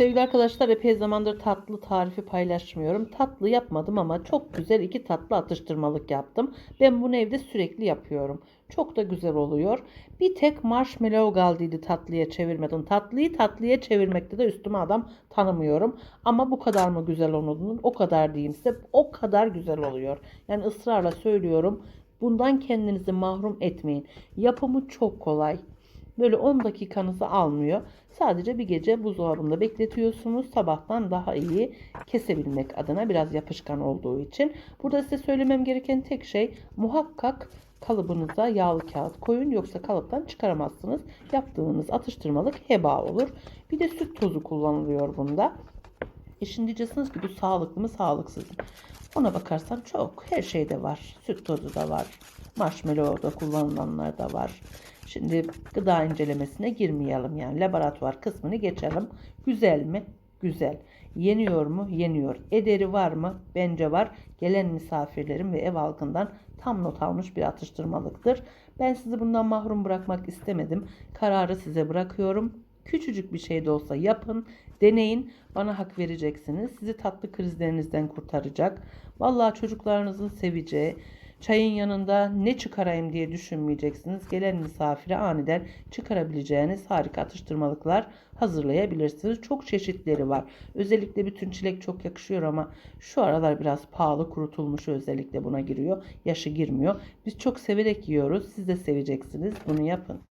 Sevgili arkadaşlar epey zamandır tatlı tarifi paylaşmıyorum. Tatlı yapmadım ama çok güzel iki tatlı atıştırmalık yaptım. Ben bunu evde sürekli yapıyorum. Çok da güzel oluyor. Bir tek marshmallow kaldıydı tatlıya çevirmedim. Tatlıyı tatlıya çevirmekte de üstüme adam tanımıyorum. Ama bu kadar mı güzel onun? O kadar diyeyim size. O kadar güzel oluyor. Yani ısrarla söylüyorum. Bundan kendinizi mahrum etmeyin. Yapımı çok kolay. Böyle 10 dakikanızı almıyor. Sadece bir gece buzdolabında bekletiyorsunuz. Sabahtan daha iyi kesebilmek adına biraz yapışkan olduğu için. Burada size söylemem gereken tek şey muhakkak kalıbınıza yağlı kağıt koyun yoksa kalıptan çıkaramazsınız. Yaptığınız atıştırmalık heba olur. Bir de süt tozu kullanılıyor bunda. E şimdi diyeceksiniz ki bu sağlıklı mı sağlıksız mı? Ona bakarsan çok. Her şeyde var. Süt tozu da var. Marshmallow'da kullanılanlar da var. Şimdi gıda incelemesine girmeyelim yani laboratuvar kısmını geçelim. Güzel mi? Güzel. Yeniyor mu? Yeniyor. Ederi var mı? Bence var. Gelen misafirlerim ve ev halkından tam not almış bir atıştırmalıktır. Ben sizi bundan mahrum bırakmak istemedim. Kararı size bırakıyorum. Küçücük bir şey de olsa yapın, deneyin. Bana hak vereceksiniz. Sizi tatlı krizlerinizden kurtaracak. Vallahi çocuklarınızın seveceği, çayın yanında ne çıkarayım diye düşünmeyeceksiniz. Gelen misafire aniden çıkarabileceğiniz harika atıştırmalıklar hazırlayabilirsiniz. Çok çeşitleri var. Özellikle bütün çilek çok yakışıyor ama şu aralar biraz pahalı kurutulmuş özellikle buna giriyor. Yaşı girmiyor. Biz çok severek yiyoruz. Siz de seveceksiniz. Bunu yapın.